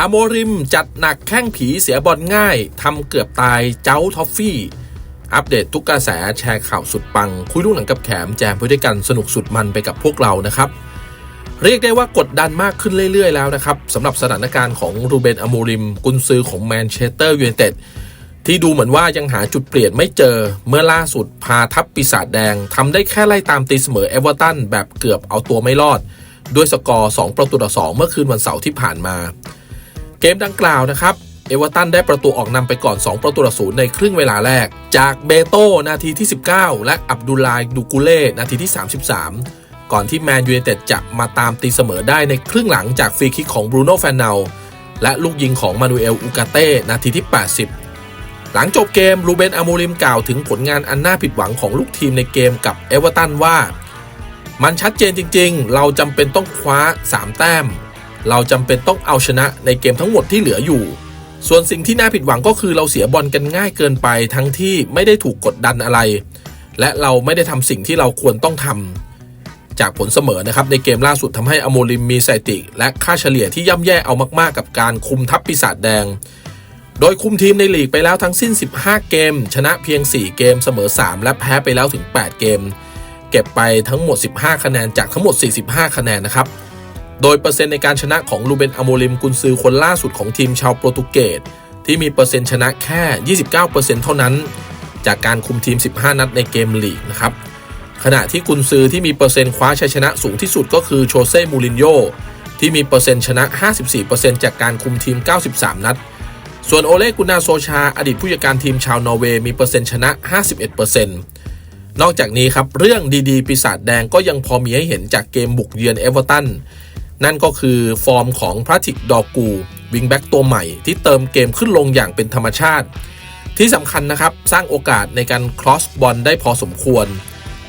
อโมริมจัดหนักแข้งผีเสียบอลง่ายทำเกือบตายเจ้าทอฟฟี่ อัปเดตทุกกระแสแชร์ข่าวสุดปัง คุยลูกหนังกับแขมแจมไปด้วยกันสนุกสุดมันไปกับพวกเรานะครับ เรียกได้ว่ากดดันมากขึ้นเรื่อยๆแล้วนะครับสำหรับสถานการณ์ของรูเบนอโมริม กุนซือของแมนเชสเตอร์ยูไนเต็ดที่ดูเหมือนว่ายังหาจุดเปลี่ยนไม่เจอ เมื่อล่าสุดพาทัพปีศาจแดงทำได้แค่ไล่ตามตีเสมอเอเวอร์ตันแบบเกือบเอาตัวไม่รอด ด้วยสกอร์ 2 ประตูต่อ 2 เมื่อคืนวันเสาร์ที่ผ่านมา เกมดังกล่าวนะครับ เอเวอร์ตันได้ประตูออกนำไปก่อน 2 ประตูต่อศูนย์ในครึ่งเวลาแรก จากเบโตนาทีที่ 19 และอับดุลไลดูกุเล่นาทีที่ 33 ก่อนที่แมนยูไนเต็ดจะมาตามตีเสมอได้ในครึ่งหลังจากฟรีคิกของบรูโน่แฟนเนลและลูกยิงของมานูเอลอูกาเต้นาทีที่ 80 หลังจบเกมรูเบนอามูริมกล่าวถึงผลงานอันน่าผิดหวังของลูกทีมในเกมกับเอเวอร์ตันว่า มันชัดเจนจริง ๆ เราจำเป็นต้องคว้า 3 แต้ม เราจำเป็นต้องเอาชนะในเกมทั้งหมดที่เหลืออยู่ ส่วนสิ่งที่น่าผิดหวังก็คือเราเสียบอลกันง่ายเกินไปทั้งที่ไม่ได้ถูกกดดันอะไร และเราไม่ได้ทำสิ่งที่เราควรต้องทำจากผลเสมอนะครับในเกมล่าสุดทำให้อโมริมมีสถิติ และค่าเฉลี่ยที่ย่ำแย่เอามากๆ กับการคุมทัพปีศาจแดง โดยคุมทีมในลีกไปแล้วทั้งสิ้น 15 เกม ชนะเพียง 4 เกมเสมอ 3 และแพ้ไปแล้วถึง 8 เกม เก็บไปทั้งหมด 15 คะแนนจากทั้งหมด 45 คะแนนนะครับ โดยเปอร์เซ็นต์ในการชนะของลูเบนอโมริมกุนซือคนล่าสุดของทีมชาวโปรตุเกสที่มีเปอร์เซ็นต์ชนะแค่ 29%เท่านั้น จากการคุมทีม 15 นัดในเกมลีกนะครับขณะที่กุนซือที่มีเปอร์เซ็นต์คว้าชัยชนะสูงที่สุดก็คือโชเซ่มูรินโญ่ที่มีเปอร์เซ็นต์ชนะ 54%จากการคุมทีม 93 นัด ส่วนโอเลกุนาโซชา อดีตผู้จัดการทีมชาวนอร์เวย์มีเปอร์เซ็นต์ชนะ 51%นอกจากนี้ครับ เรื่องดีๆ ปีศาจแดงก็ยังพอมีให้เห็นจากเกมบุกเยือนเอเวอร์ตัน นั่นก็คือฟอร์มของพระติกดอกูวิงแบ็กตัวใหม่ที่เติมเกมขึ้นลงอย่างเป็นธรรมชาติ ที่สำคัญนะครับ สร้างโอกาสในการครอสบอลได้พอสมควร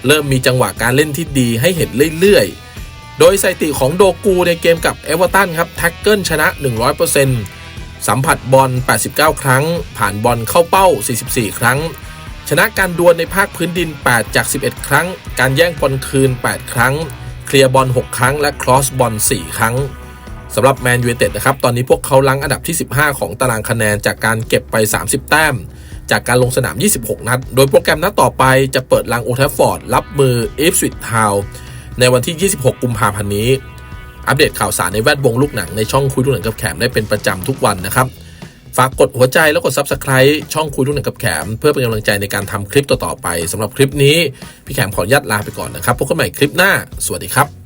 เริ่มมีจังหวะการเล่นที่ดีให้เห็นเรื่อยๆ โดยสถิติของโดกูในเกมกับเอเวอร์ตันครับแท็กเกิลชนะ 100%สัมผัสบอล 89 ครั้ง ผ่านบอลเข้าเป้า 44 ครั้ง ชนะการดวลในภาคพื้นดิน 8 จาก 11 ครั้ง การแย่งบอลคืน 8 ครั้ง เคลียร์บอล6 ครั้ง และครอสบอล4 ครั้งสำหรับแมนยูเต็ดนะครับ ตอนนี้พวกเขาลังอันดับที่ 15 ของตารางคะแนนจากการเก็บไป 30 แต้ม จากการลงสนาม 26 นัด โดยโปรแกรมนัดต่อไปจะเปิดลังโอลด์แทฟฟอร์ด รับมือเอฟสวิตทาวในวันที่ 26 กุมภาพันธ์นี้ อัปเดตข่าวสารในแวดวงลูกหนังในช่องคุยลูกหนังกับแขมได้เป็นประจำทุกวันนะครับ ฝากกดหัวใจแล้วกด Subscribe ช่องคุยลูกหนังกับแขม เพื่อเป็นกำลังใจในการทำคลิปต่อๆไปสำหรับคลิปนี้ พี่แขมขออนุญาตลาไปก่อนนะครับพบกันใหม่คลิปหน้า สวัสดีครับ